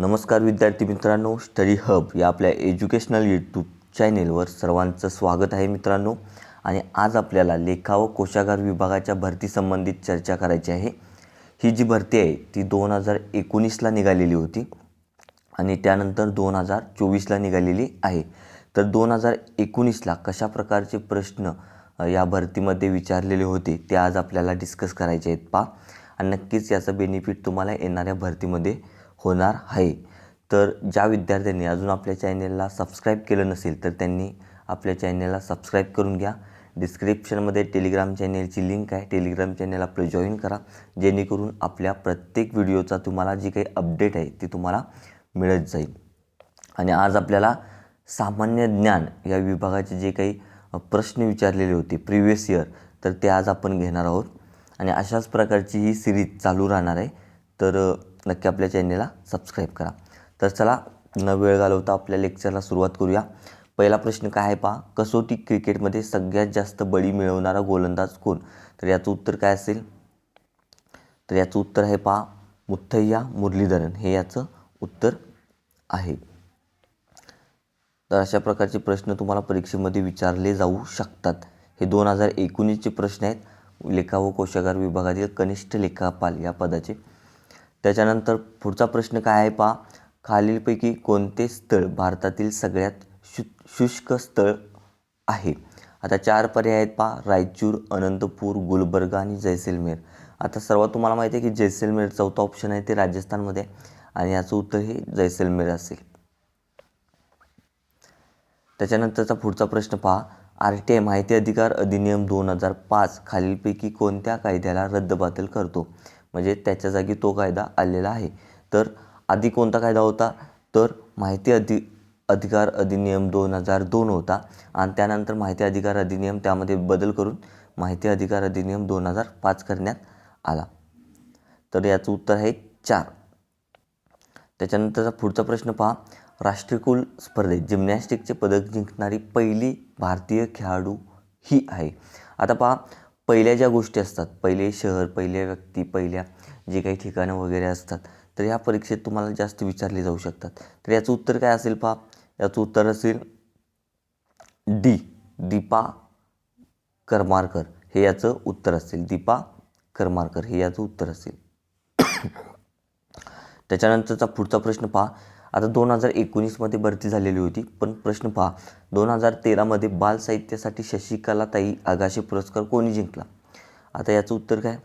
नमस्कार विद्यार्थी मित्रांनो स्टडी हब या आपल्या एज्युकेशनल यूट्यूब चॅनेलवर सर्वांचं स्वागत आहे मित्रांनो. आणि आज आपल्याला लेखा व कोशागार विभागाच्या भरतीसंबंधित चर्चा करायची आहे. ही जी भरती आहे ती दोन हजार एकोणीसला निघालेली होती आणि त्यानंतर दोन हजार चोवीसला निघालेली आहे. तर दोन हजार एकोणीसला कशा प्रकारचे प्रश्न या भरतीमध्ये विचारलेले होते ते आज आपल्याला डिस्कस करायचे आहेत. पा आणि नक्कीच याचा बेनिफिट तुम्हाला येणाऱ्या भरतीमध्ये होणार आहे. तर ज्या विद्यार्थ्यांनी अजून आपल्या चॅनेलला सबस्क्राईब केलं नसेल तर त्यांनी आपल्या चॅनेलला सबस्क्राईब करून घ्या. डिस्क्रिप्शनमध्ये टेलिग्राम चॅनेलची लिंक आहे. टेलिग्राम चॅनेल आपलं जॉईन करा. जेणेकरून आपल्या प्रत्येक व्हिडिओचा तुम्हाला जी काही अपडेट आहे ती तुम्हाला मिळत जाईल. आणि आज आपल्याला सामान्य ज्ञान या विभागाचे जे काही प्रश्न विचारलेले होते प्रिव्हियस इयर तर ते आज आपण घेणार आहोत. आणि अशाच प्रकारची ही सिरीज चालू राहणार आहे. तर नक्की आपल्या चॅनेलला सबस्क्राईब करा. तर चला न वेळ घालवता आपल्या लेक्चरला सुरुवात करूया. पहिला प्रश्न काय आहे पहा कसोटी क्रिकेटमध्ये सगळ्यात जास्त बळी मिळवणारा गोलंदाज कोण? तर याचं उत्तर काय असेल? तर याचं उत्तर आहे पहा मुथय्या मुरलीधरन. हे याचं उत्तर आहे. तर अशा प्रकारचे प्रश्न तुम्हाला परीक्षेमध्ये विचारले जाऊ शकतात. हे दोन हजार एकोणीसचे प्रश्न आहेत. लेखा व कोशागार विभागातील कनिष्ठ लेखापाल या पदाचे त्याच्यानंतर पुढचा प्रश्न काय आहे पहा. खालीलपैकी कोणते स्थळ भारतातील सगळ्यात शु शुष्क स्थळ आहे? आता चार पर्याय आहेत पहा. रायचूर अनंतपूर गुलबर्गा आणि जैसलमेर. आता सर्वात तुम्हाला माहिती आहे की जैसलमेर चौथा ऑप्शन आहे ते राजस्थानमध्ये आणि याचं उत्तर हे जैसलमेर असेल. त्याच्यानंतरचा पुढचा प्रश्न पहा. आर टी आय माहिती अधिकार अधिनियम दोन हजार पाच खालीलपैकी कोणत्या कायद्याला रद्दबातल करतो? म्हणजे त्याच्या जागी तो कायदा आलेला आहे. तर आधी कोणता कायदा होता? तर माहिती अधि अधिकार अधिनियम दोन हजार दोन होता. आणि त्यानंतर माहिती अधिकार अधिनियम त्यामध्ये बदल करून माहिती अधिकार अधिनियम दोन हजार पाच करण्यात आला. तर याचं उत्तर आहे चार. त्याच्यानंतरचा पुढचा प्रश्न पहा. राष्ट्रकुल स्पर्धेत जिम्नॅस्टिकचे पदक जिंकणारी पहिली भारतीय खेळाडू ही आहे. आता पहा पहिल्या ज्या गोष्टी असतात पहिले शहर पहिल्या व्यक्ती पहिल्या जे काही ठिकाणं वगैरे असतात तर ह्या परीक्षेत तुम्हाला जास्त विचारले जाऊ शकतात. तर याचं उत्तर काय असेल पहा? याचं उत्तर असेल डी दीपा करमारकर. हे याचं उत्तर असेल. दीपा करमारकर. हे याचं उत्तर असेल. त्याच्यानंतरचा पुढचा प्रश्न पहा. आता दोन हजार एकोणीसमध्ये भरती झालेली होती. पण प्रश्न पहा दोन हजार तेरामध्ये बाल साहित्यासाठी शशिकलाताई आगाशे पुरस्कार कोणी जिंकला? आता याचं उत्तर काय?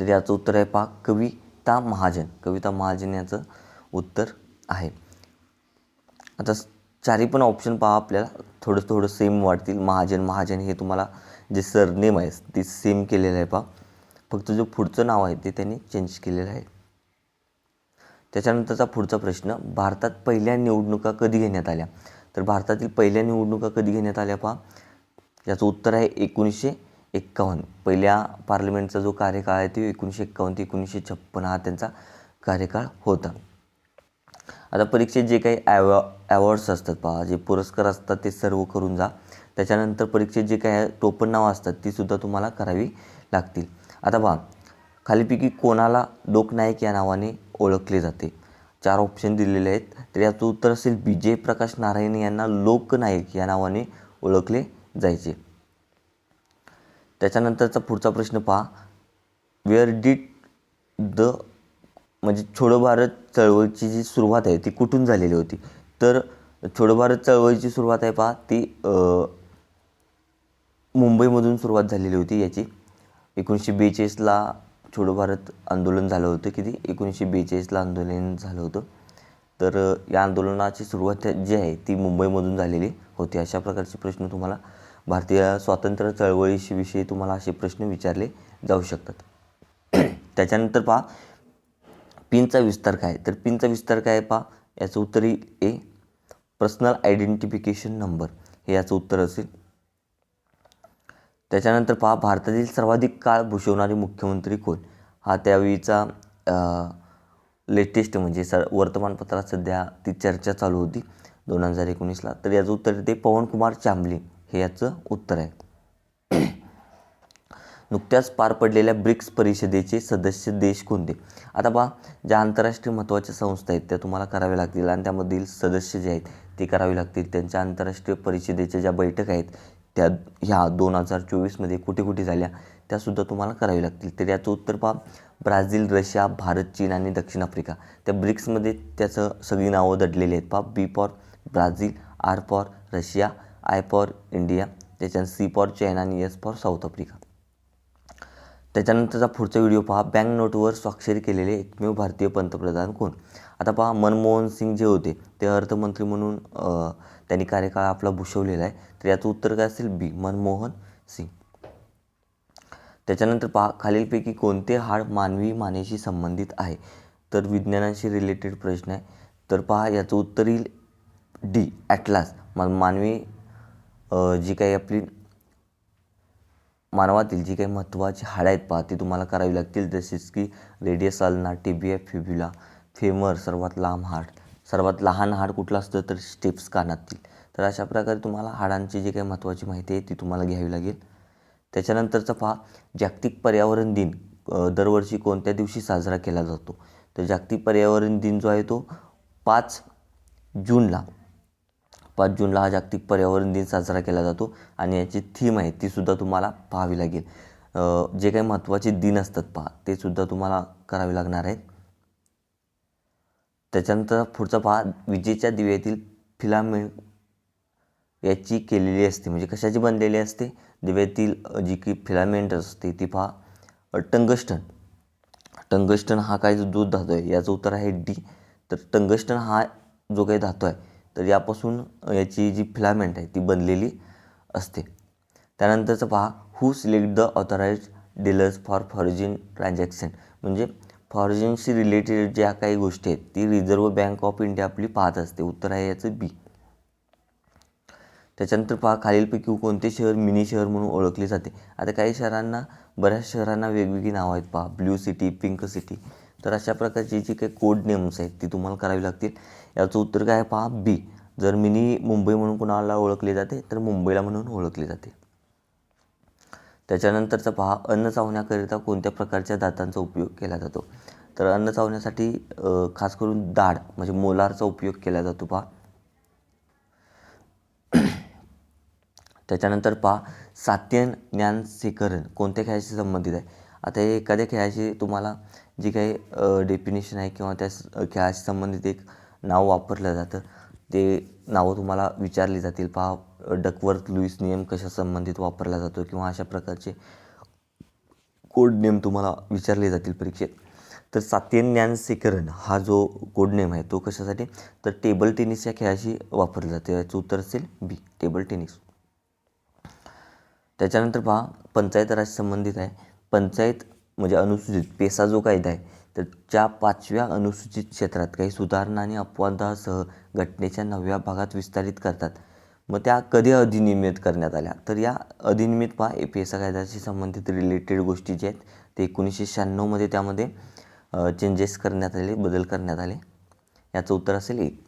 तर याचं उत्तर आहे पहा कविता महाजन. कविता महाजन याचं उत्तर आहे. आता चारी पण ऑप्शन पहा आपल्याला. थोडं थोडं सेम वाटतील महाजन महाजन हे तुम्हाला जे सरनेम आहे ते सेम केलेलं आहे पहा. फक्त जो पुढचं नाव आहे ते त्यांनी चेंज केलेलं आहे. त्याच्यानंतरचा पुढचा प्रश्न भारतात पहिल्या निवडणुका कधी घेण्यात आल्या? तर भारतातील पहिल्या निवडणुका कधी घेण्यात आल्या पहा? याचं उत्तर आहे एकोणीसशे एक्कावन्न. पहिल्या पार्लमेंटचा जो कार्यकाळ आहे तो एकोणीसशे एक्कावन्न ते एकोणीसशे छप्पन्न हा त्यांचा कार्यकाळ होता. आता परीक्षेत जे काही ॲवॉ ॲवॉर्ड्स असतात पहा जे पुरस्कार असतात ते सर्व करून जा. त्याच्यानंतर परीक्षेत जे काही टोपण नावं असतात ती सुद्धा तुम्हाला करावी लागतील. आता पहा खालीपैकी कोणाला लोकनायक या नावाने ओळखले जाते. चार ऑप्शन दिलेले आहेत. तर याचं उत्तर असेल विजय प्रकाश नारायण यांना लोकनायक या नावाने ओळखले जायचे. त्याच्यानंतरचा पुढचा प्रश्न पहा. वेअर डिड द म्हणजे छोडो भारत चळवळीची जी सुरुवात आहे ती कुठून झालेली होती? तर छोडो भारत चळवळीची सुरुवात आहे पहा. ती मुंबईमधून सुरुवात झालेली होती याची. एकोणीसशे बेचाळीसला छोडो भारत आंदोलन झालं होतं किती? एकोणीसशे बेचाळीसला आंदोलन झालं होतं. तर या आंदोलनाची सुरुवात जी आहे ती मुंबईमधून झालेली होती. अशा प्रकारचे प्रश्न तुम्हाला भारतीय स्वातंत्र्य चळवळीविषयी तुम्हाला असे प्रश्न विचारले जाऊ शकतात. त्याच्यानंतर पहा पिनचा विस्तार काय? तर पिनचा विस्तार काय पहा? याचं उत्तर ए पर्सनल आयडेंटिफिकेशन नंबर. हे याचं उत्तर असेल. त्याच्यानंतर पहा भारतातील सर्वाधिक काळ भूषवणारे मुख्यमंत्री कोण? हा त्यावेळीचा लेटेस्ट म्हणजे स वर्तमानपत्रात सध्या ती चर्चा चालू होती दोन हजार एकोणीसला. तर याचं उत्तर ते पवनकुमार चांबले हे याचं उत्तर आहे. नुकत्याच पार पडलेल्या ब्रिक्स परिषदेचे सदस्य देश कोणते? आता पहा ज्या आंतरराष्ट्रीय महत्त्वाच्या संस्था आहेत त्या तुम्हाला कराव्या लागतील. आणि त्यामधील सदस्य जे आहेत ते करावे लागतील. त्यांच्या आंतरराष्ट्रीय परिषदेच्या ज्या बैठक आहेत त्या ह्या दोन हजार चोवीसमध्ये कुठे कुठे झाल्या त्यासुद्धा तुम्हाला करावी लागतील. तर याचं उत्तर पहा. ब्राझील रशिया भारत चीन आणि दक्षिण आफ्रिका. त्या ब्रिक्समध्ये त्याचं सगळी नावं दडलेली आहेत पहा. B for Brazil R for Russia I for India त्याच्यानंतर सी फॉर चायना आणि एस फॉर साऊथ आफ्रिका. त्याच्यानंतरचा पुढचा व्हिडिओ पहा. बँक नोटवर स्वाक्षरी केलेले एकमेव भारतीय पंतप्रधान कोण? आता पहा मनमोहन सिंग जे होते ते अर्थमंत्री म्हणून त्यांनी कार्यकाळ आपला भूषवलेला आहे. तर याचं उत्तर काय असेल? बी. मनमोहन सिंग. त्याच्यानंतर पहा खालीलपैकी कोणते हाड मानवी मानेशी संबंधित आहे? तर विज्ञानाशी रिलेटेड प्रश्न आहे. तर पहा याचं उत्तर येईल डी. ॲटलास मा मानवी जी काही आपली मानवातील जी काही महत्त्वाची हाडं आहेत पहा ती तुम्हाला करावी लागतील. जसेच की radius ulna tibia fibula femur सर्वात लांब हाड. सर्वात लहान हाड कुठलं असतं तर स्टेप्स कानातील. तर अशा प्रकारे तुम्हाला हाडांची जी काही महत्त्वाची माहिती आहे ती तुम्हाला घ्यावी लागेल. त्याच्यानंतरचा पहा जागतिक पर्यावरण दिन दरवर्षी कोणत्या दिवशी साजरा केला जातो? तर जागतिक पर्यावरण दिन जो आहे तो पाच जूनला. पाच जूनला हा जागतिक पर्यावरण दिन साजरा केला जातो आणि याची थीम आहे तीसुद्धा तुम्हाला पाहावी लागेल. जे काही महत्त्वाचे दिन असतात पहा ते सुद्धा तुम्हाला करावे लागणार आहेत. त्याच्यानंतर पुढचा पहा विजेच्या दिव्यातील फिलामेंट याची केलेली असते. म्हणजे कशाची बनलेली असते? दिव्यातील जी की फिलामेंट असते ती पहा. टंगस्टन. टंगस्टन हा काय जो दूध धातू आहे याचं उत्तर आहे डी. तर टंगस्टन हा जो काही धातू आहे तर यापासून याची जी फिलामेंट आहे ती बनलेली असते. त्यानंतरचं पहा. Who select the authorise dealers for foreign transaction म्हणजे फॉरेजिनशी रिलेटेड ज्या काही गोष्टी आहेत ती रिझर्व्ह बँक ऑफ इंडिया आपली पाहत असते. उत्तर आहे याचं बी. त्याच्यानंतर पहा खालीलपैकी कोणते शहर मिनी शहर म्हणून ओळखले जाते? आता काही शहरांना बऱ्याच शहरांना वेगवेगळी नावं आहेत पहा. Blue city pink city. तर अशा प्रकारची जी काही कोड नेम्स आहेत ती तुम्हाला करावी लागतील. याचं उत्तर काय आहे पहा? बी. जर मिनी मुंबई म्हणून कोणाला ओळखले जाते तर मुंबईला म्हणून ओळखले जाते. त्याच्यानंतरचं पहा अन्न चावण्याकरिता कोणत्या प्रकारच्या दातांचा उपयोग केला जातो? तर अन्न चावण्यासाठी खास करून दाढ म्हणजे मोलारचा उपयोग केला जातो पहा. त्याच्यानंतर पहा सात्यन ज्ञान सेकरण कोणत्या खेळाशी संबंधित आहे? आता हे एखाद्या खेळाशी तुम्हाला जी काही डेफिनेशन आहे किंवा त्या खेळाशी संबंधित एक नाव वापरलं जातं. ते नावं तुम्हाला विचारली जातील. पहा डकवर्थ लुईस नियम कशा संबंधित वापरला जातो किंवा अशा प्रकारचे कोड नेम तुम्हाला विचारले जातील परीक्षेत. तर सात्यन ज्ञान सेकरण हा जो कोड नेम आहे तो कशासाठी? तर टेबल टेनिस या खेळाशी वापरला जाते. याचं उत्तर असेल बी टेबल टेनिस त्याच्यानंतर पहा पंचायत राज संबंधित आहे. पंचायत म्हणजे अनुसूचित पेसा जो कायदा आहे तर ज्या पाचव्या अनुसूचित क्षेत्रात काही सुधारणा आणि अपवादासह घटनेच्या नवव्या भागात विस्तारित करतात. मग त्या कधी अधिनियमित करण्यात आल्या? तर या अधिनियमित पहा. ए पेसा कायद्याशी संबंधित रिलेटेड गोष्टी ज्या आहेत ते एकोणीसशे शहाण्णवमध्ये त्यामध्ये चेंजेस करण्यात आले बदल करण्यात आले. याचं उत्तर असेल एक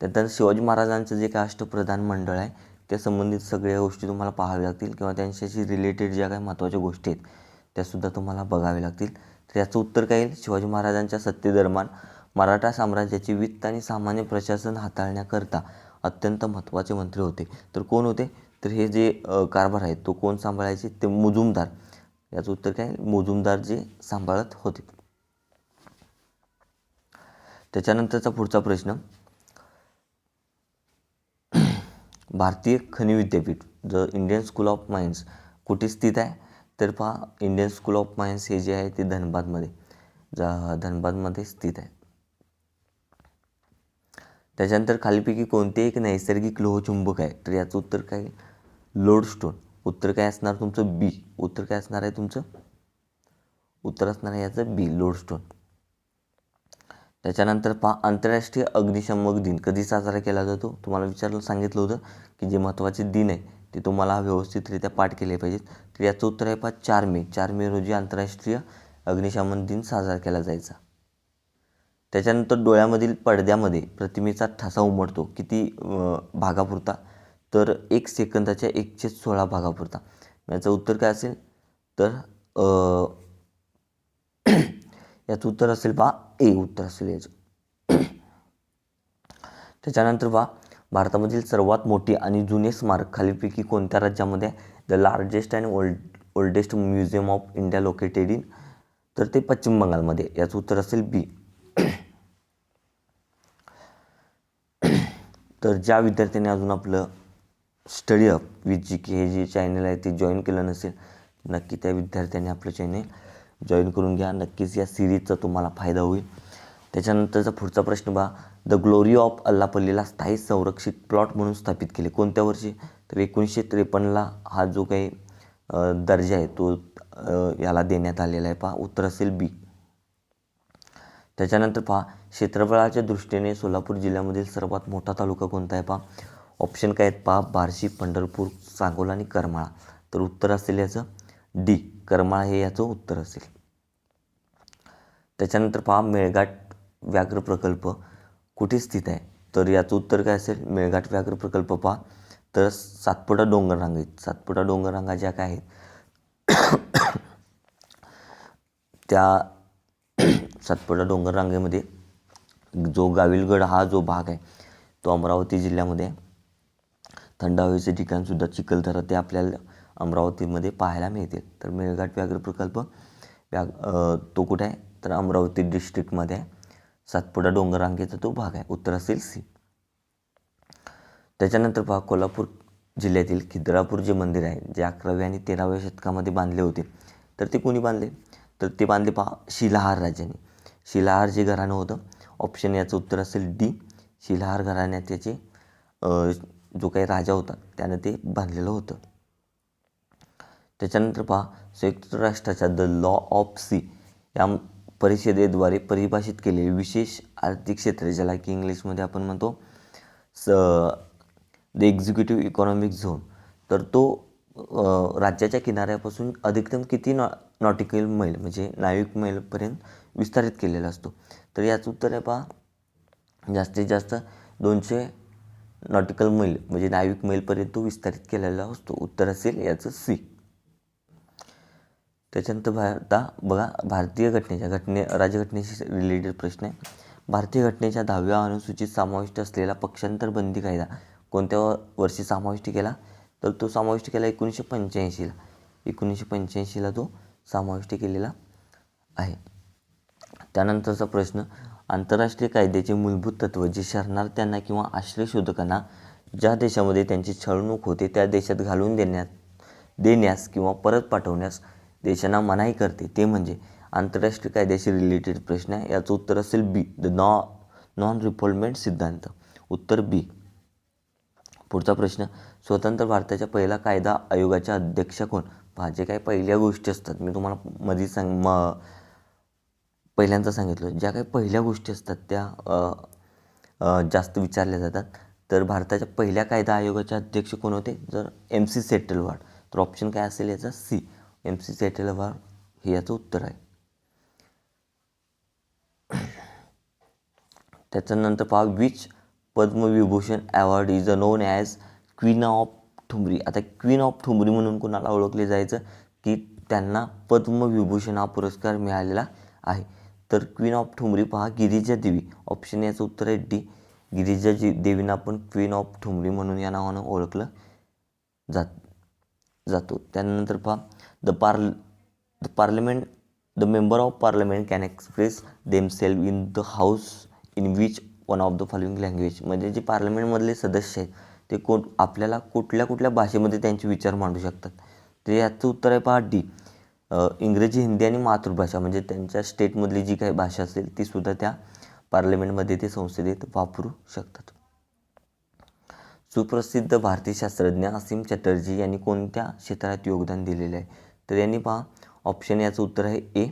त्यानंतर शिवाजी महाराजांचं जे काय अष्टप्रधान मंडळ आहे त्या संबंधित सगळ्या गोष्टी तुम्हाला पाहाव्या लागतील किंवा त्यांच्याशी रिलेटेड ज्या काही महत्त्वाच्या गोष्टी आहेत त्यासुद्धा तुम्हाला बघाव्या लागतील. तर याचं उत्तर काय येईल? शिवाजी महाराजांच्या सत्तेदरम्यान मराठा साम्राज्याचे वित्त आणि सामान्य प्रशासन हाताळण्याकरता अत्यंत महत्त्वाचे मंत्री होते. तर कोण होते? तर हे जे कारभार आहेत तो कोण सांभाळायचे? ते मुजुमदार. याचं उत्तर काय? मुजुमदार जे सांभाळत होते. त्याच्यानंतरचा पुढचा प्रश्न. भारतीय खनिज विद्यापीठ the Indian School of Mines कुठे स्थित आहे? तर पहा इंडियन स्कूल ऑफ माइन्स हे जे आहे ते धनबादमध्ये. जा धनबादमध्ये स्थित आहे. त्याच्यानंतर खालीपैकी कोणते एक नैसर्गिक लोहचुंबक आहे तर याचं उत्तर काय लोडस्टोन उत्तर काय असणार तुमचं? बी उत्तर काय असणार आहे तुमचं? उत्तर असणार आहे याचं बी लोडस्टोन त्याच्यानंतर पहा आंतरराष्ट्रीय अग्निशमक दिन. कधी साजरा केला जातो? तुम्हाला विचारलं सांगितलं होतं की जे महत्त्वाचे दिन आहे ते तुम्हाला व्यवस्थितरित्या पाठ केले पाहिजेत. तर याचं उत्तर आहे पहा चार मे. चार मे रोजी आंतरराष्ट्रीय अग्निशमन दिन साजरा केला जायचा. त्याच्यानंतर डोळ्यामधील पडद्यामध्ये प्रतिमेचा ठसा उमटतो किती भागापुरता? तर एक सेकंदाच्या एकशे सोळा भागापुरता. याचं उत्तर काय असेल? तर याचं उत्तर असेल बा ए उत्तर असेल याचं. त्याच्यानंतर बा भारतामधील सर्वात मोठी आणि जुने स्मारक खालीलपैकी कोणत्या राज्यामध्ये the largest and old oldest museum of India located in तर ते पश्चिम बंगालमध्ये याचं उत्तर असेल बी. तर ज्या विद्यार्थ्यांनी अजून आपलं study up with G K हे जे चॅनल आहे ते जॉईन केलं नसेल नक्की त्या विद्यार्थ्यांनी आपलं चॅनेल जॉईन करून घ्या. नक्कीच या सिरीजचा तुम्हाला फायदा होईल. त्याच्यानंतरचा पुढचा प्रश्न बा द ग्लोरी ऑफ अल्लापल्लीला स्थायी संरक्षित प्लॉट म्हणून स्थापित केले. कोणत्या वर्षी? तर एकोणीसशे त्रेपन्नला हा जो काही दर्जा आहे तो याला देण्यात आलेला आहे पहा. उत्तर असेल बी त्याच्यानंतर पहा. क्षेत्रफळाच्या दृष्टीने सोलापूर जिल्ह्यामधील सर्वात मोठा तालुका कोणता आहे पहा? ऑप्शन काय आहेत पहा? बार्शी पंढरपूर सांगोला आणि करमाळा. तर उत्तर असेल याचं? डी करमाळा हे याचं उत्तर असेल. त्याच्यानंतर पहा मेळघाट व्याघ्र प्रकल्प कुठे स्थित आहे? तर याचं उत्तर काय असेल? मेळघाट व्याघ्र प्रकल्प पहा. तर सातपुडा डोंगर रांगेत सातपुडा डोंगर रांगा ज्या काय आहेत? त्या सातपुडा डोंगर रांगेमध्ये जो गाविलगड हा जो भाग आहे तो अमरावती जिल्ह्यामध्ये थंड हवेचे ठिकाणसुद्धा चिखलदरा ते आपल्याला अमरावतीमध्ये पाहायला मिळते तर मेळघाट व्याघ्र प्रकल्प व्या तो कुठे आहे? तर अमरावती डिस्ट्रिक्टमध्ये आहे. सातपुडा डोंगरांगेचा तो भाग आहे उत्तर असेल सी. त्याच्यानंतर पहा कोल्हापूर जिल्ह्यातील खिद्रापूर जे मंदिर आहे जे अकराव्या आणि तेराव्या शतकामध्ये बांधले होते. तर ते कोणी बांधले? तर ते बांधले पहा शिलाहार राजाने शिलाहार जे घराणं होतं ऑप्शन याचं उत्तर असेल डी. शिलाहार घराण्यात त्याचे जो काही राजा होता त्यानं ते बांधलेलं होतं. त्याच्यानंतर पहा संयुक्त राष्ट्राच्या द लॉ ऑफ सी या परिषदेद्वारे परिभाषित केलेले विशेष आर्थिक क्षेत्र ज्याला की इंग्लिशमध्ये आपण म्हणतो स द एक्झिक्युटिव्ह इकॉनॉमिक झोन. तर तो राज्याच्या किनाऱ्यापासून अधिकतम किती नॉ नॉटिकल मैल म्हणजे नाविक मैलपर्यंत विस्तारित केलेला असतो. तर याचं उत्तर आहे पहा. जास्तीत जास्त दोनशे नॉटिकल मैल म्हणजे नाविक मैलपर्यंत तो विस्तारित केलेला असतो. उत्तर असेल याचं सी त्याच्यानंतर भारता बघा भारतीय घटनेच्या घटने राज्यघटनेशी रिलेटेड प्रश्न आहे. भारतीय घटनेच्या दहाव्या अनुसूचित समाविष्ट असलेला पक्षांतर बंदी कायदा कोणत्या वर्षी समाविष्ट केला? तर तो समाविष्ट केला एकोणीसशे पंच्याऐंशीला. एकोणीसशे पंच्याऐंशीला तो समाविष्ट केलेला आहे. त्यानंतरचा प्रश्न आंतरराष्ट्रीय कायद्याचे मूलभूत तत्व जे शरणार्थ्यांना किंवा आश्रय शोधकांना ज्या देशामध्ये त्यांची छळणूक होते त्या देशात घालून देण्यात देण्यास किंवा परत पाठवण्यास देशांना मनाई करते ते म्हणजे आंतरराष्ट्रीय कायद्याशी रिलेटेड प्रश्न आहे. याचं उत्तर असेल बी द नॉ नॉन रिफॉल्मेंट सिद्धांत. उत्तर बी पुढचा प्रश्न स्वतंत्र भारताच्या पहिला कायदा आयोगाच्या अध्यक्ष कोण? पहा काय पहिल्या गोष्टी असतात? मी तुम्हाला मध्ये सांग म पहिल्यांदा सांगितलं ज्या काही पहिल्या गोष्टी असतात त्या जास्त विचारल्या जातात. तर भारताच्या पहिल्या कायदा आयोगाचे अध्यक्ष कोण होते? जर एम सी सेटलवाड. तर ऑप्शन काय असेल याचा? सी. एम सी सेटलवाड हे याचं उत्तर आहे. त्याच्यानंतर पहा which Padmavibhushan award is a known as queen of Thumri आता क्वीन ऑफ ठुमरी म्हणून कोणाला ओळखले जायचं? की त्यांना पद्मविभूषण हा पुरस्कार मिळालेला आहे. तर क्वीन ऑफ ठुमरी पहा गिरिजा देवी. ऑप्शन याचं उत्तर आहे डी गिरिजा जी देवींना आपण क्वीन ऑफ ठुमरी म्हणून या नावानं ओळखलं जात जातो. त्यानंतर पहा the parl the parliament the member of parliament can express themselves in the house in which one of the following language म्हणजे जे पार्लमेंटमधले सदस्य आहेत ते कोण आपल्याला कुठल्या कुठल्या भाषेमध्ये त्यांचे विचार मांडू शकतात. तर याचं उत्तर आहे पहा डी इंग्रजी हिंदी आणि मातृभाषा म्हणजे त्यांच्या स्टेटमधली जी काही भाषा असेल ती सुद्धा त्या पार्लमेंटमध्ये ते संसदेत वापरू शकतात. सुप्रसिद्ध भारतीय शास्त्रज्ञ असीम चटर्जी यांनी कोणत्या क्षेत्रात योगदान दिलेले आहे? तर यांनी पहा ऑप्शन याचं उत्तर आहे ए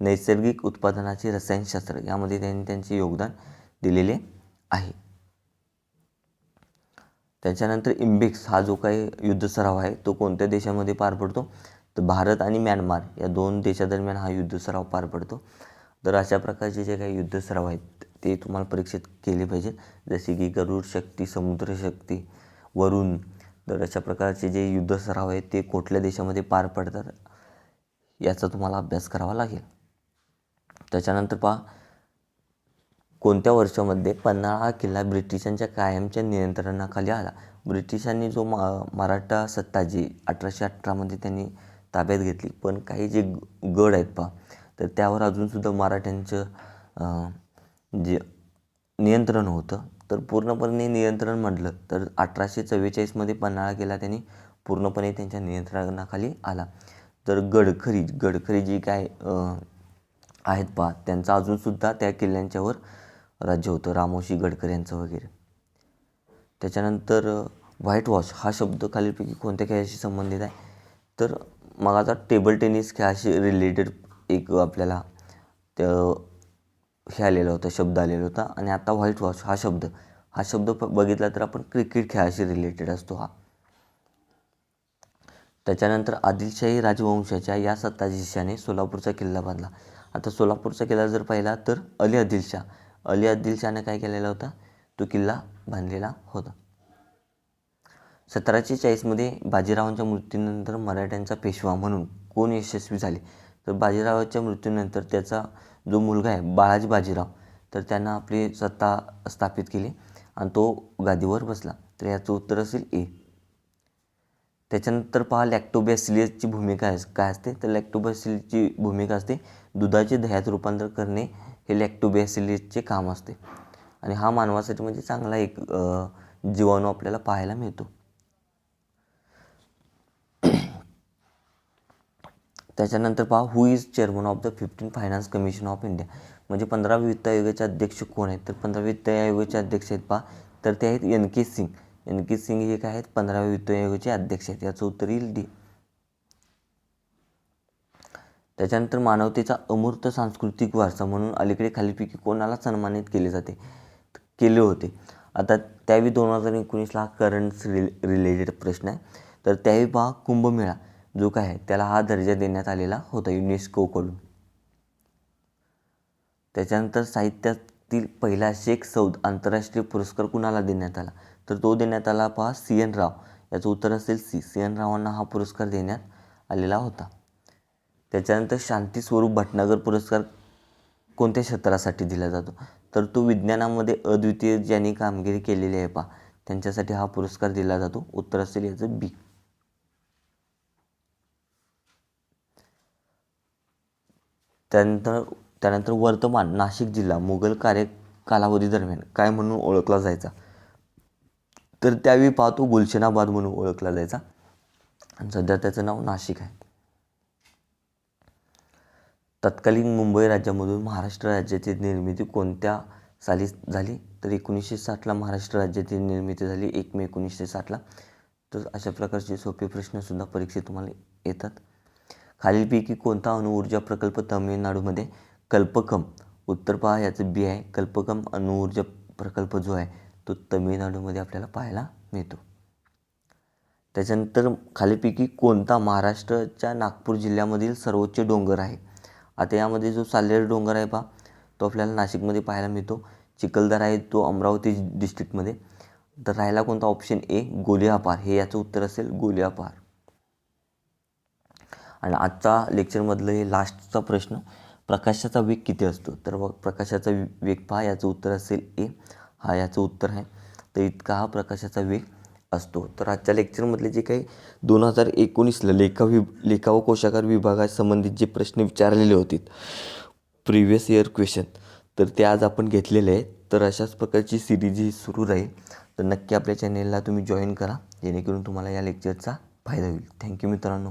नैसर्गिक उत्पादनाचे रसायनशास्त्र यामध्ये त्यांनी त्यांचे योगदान दिलेले आहे. त्याच्यानंतर इम्बिक्स हा जो काही युद्ध सराव आहे तो कोणत्या देशामध्ये पार पडतो? तर भारत आणि म्यानमार या दोन देशादरम्यान हा युद्ध सराव पार पडतो. तर अशा प्रकारचे जे काही युद्ध सराव आहेत ते तुम्हाला परीक्षेत केले पाहिजेत. जसे की गरुड शक्ती समुद्र शक्ती वरुण. तर अशा प्रकारचे जे युद्ध सराव आहेत ते कुठल्या देशामध्ये पार पडतात याचा तुम्हाला अभ्यास करावा लागेल. त्याच्यानंतर पहा कोणत्या वर्षामध्ये पन्हाळा हा किल्ला ब्रिटिशांच्या कायमच्या नियंत्रणाखाली आला? ब्रिटिशांनी जो मा मराठा सत्ता जी अठराशे अठरामध्ये त्यांनी ताब्यात घेतली. पण काही जे गड आहेत पहा तर त्यावर अजूनसुद्धा मराठ्यांचं जे नियंत्रण होतं. तर पूर्णपणे नियंत्रण म्हटलं तर अठराशे चव्वेचाळीसमध्ये पन्हाळा केला त्यांनी पूर्णपणे त्यांच्या नियंत्रणाखाली आला. तर गडखरी गडखरी जी काय आहेत पहा त्यांचं अजूनसुद्धा त्या किल्ल्यांच्यावर राज्य होतं. रामोशी गडकरी यांचं वगैरे. त्याच्यानंतर व्हाईट वॉश हा शब्द खालीलपैकी कोणत्या खेळाशी संबंधित आहे? तर मग आता टेबल टेनिस खेळाशी रिलेटेड एक आपल्याला त हे आलेला होता शब्द आलेला होता. आणि आता व्हाईट वॉश हा शब्द. हा शब्द प- बघितला तर आपण क्रिकेट खेळाशी रिलेटेड असतो हा. त्याच्यानंतर आदिलशाही राजवंशाच्या या सत्ताधीशाने सोलापूरचा किल्ला बांधला. आता सोलापूरचा किल्ला जर पाहिला तर अली आदिलशाह. अली आदिलशाहने काय केलेला होता? तो किल्ला बांधलेला होता. सतराशे चाळीसमध्ये बाजीरावांच्या मृत्यूनंतर मराठ्यांचा पेशवा म्हणून कोण यशस्वी झाले? तर बाजीरावाच्या मृत्यूनंतर त्याचा जो मुलगा आहे बाळाजी बाजीराव तर त्यांना आपली सत्ता स्थापित केली आणि तो गादीवर बसला. तर याचं उत्तर असेल ए. त्याच्यानंतर पहा लॅक्टोबॅसिलियसची भूमिका काय असते? तर लॅक्टोबॅसिलिसची भूमिका असते दुधाचे दह्यात रूपांतर करणे हे लॅक्टोबॅसिलिसचे काम असते. आणि हा मानवासाठी म्हणजे चांगला एक जीवाणू आपल्याला पाहायला मिळतो. त्याच्यानंतर पहा who is chairman of the fifteen finance commission of India म्हणजे पंधरा वित्त आयोगाचे अध्यक्ष कोण आहेत? तर पंधरा वित्त आयोगाचे अध्यक्ष आहेत पहा. तर ते आहेत N K Singh. N K Singh हे काय आहेत? पंधराव्या वित्त आयोगाचे अध्यक्ष आहेत. याचं उत्तर येईल डी त्याच्यानंतर मानवतेचा अमूर्त सांस्कृतिक वारसा म्हणून अलीकडे खालीलपैकी कोणाला सन्मानित केले जाते? केले होते. आता त्यावेळी दोन हजार एकोणीसला हा करंट रिल रिलेटेड प्रश्न आहे. तर त्यावेळी पहा कुंभमेळा. जो काय आहे त्याला हा दर्जा देण्यात आलेला होता युनेस्कोकडून त्याच्यानंतर साहित्यातील पहिला शेख सौद आंतरराष्ट्रीय पुरस्कार कुणाला देण्यात आला? तर तो देण्यात आला पहा सी एन राव. याचं उत्तर असेल सी. सी एन रावांना हा पुरस्कार देण्यात आलेला होता. त्याच्यानंतर शांती स्वरूप भटनागर पुरस्कार कोणत्या क्षेत्रासाठी दिला जातो? तर तो विज्ञानामध्ये अद्वितीय ज्यांनी कामगिरी केलेली आहे पहा त्यांच्यासाठी हा पुरस्कार दिला जातो. उत्तर असेल याचं बी. त्यानंतर त्यानंतर वर्तमान नाशिक जिल्हा मुघल कार्य कालावधीदरम्यान काय म्हणून ओळखला जायचा? तर त्यावेळी पाहतो गुलशनाबाद म्हणून ओळखला जायचा. आणि सध्या त्याचं नाव नाशिक आहे. तत्कालीन मुंबई राज्यामधून महाराष्ट्र राज्याची निर्मिती कोणत्या साली झाली? तर एकोणीसशे साठला महाराष्ट्र राज्याची निर्मिती झाली. एक मे एकोणीसशे साठला. तर अशा प्रकारचे सोपे प्रश्नसुद्धा परीक्षेत तुम्हाला येतात. खालीलपैकी कोणता अणुऊर्जा प्रकल्प तामिळनाडूमध्ये कल्पकम उत्तर पहा याचं बी आहे. कल्पकम अणुऊर्जा प्रकल्प जो आहे तो तमिळनाडूमध्ये आपल्याला पाहायला मिळतो. त्याच्यानंतर खालीपैकी कोणता महाराष्ट्राच्या नागपूर जिल्ह्यामधील सर्वोच्च डोंगर आहे? आता यामध्ये जो साल्लेर डोंगर आहे पहा तो आपल्याला नाशिकमध्ये पाहायला मिळतो. चिखलदरा आहे तो अमरावती डिस्ट्रिक्टमध्ये. तर राहिला कोणता ऑप्शन ए गोलियापार. हे याचं उत्तर असेल गोलियापार. आणि आजचा लेक्चरमधलं हे लास्टचा प्रश्न प्रकाशाचा वेग किती असतो? तर मग प्रकाशाचा वि- वेग पहा याचं उत्तर असेल ए. हा याचं उत्तर आहे. तर इतका हा प्रकाशाचा वेग असतो. तर आजच्या लेक्चरमधले जे काही दोन हजार एकोणीसला लेखा विभ लेखा व कोशागार विभागासंबंधित जे प्रश्न विचारलेले होते प्रिव्हियस इयर क्वेश्चन तर ते आज आपण घेतलेले आहेत. तर अशाच प्रकारची सिरीज ही सुरू राहील. तर नक्की आपल्या चॅनेलला तुम्ही जॉईन करा जेणेकरून तुम्हाला या लेक्चरचा फायदा होईल. थँक्यू मित्रांनो.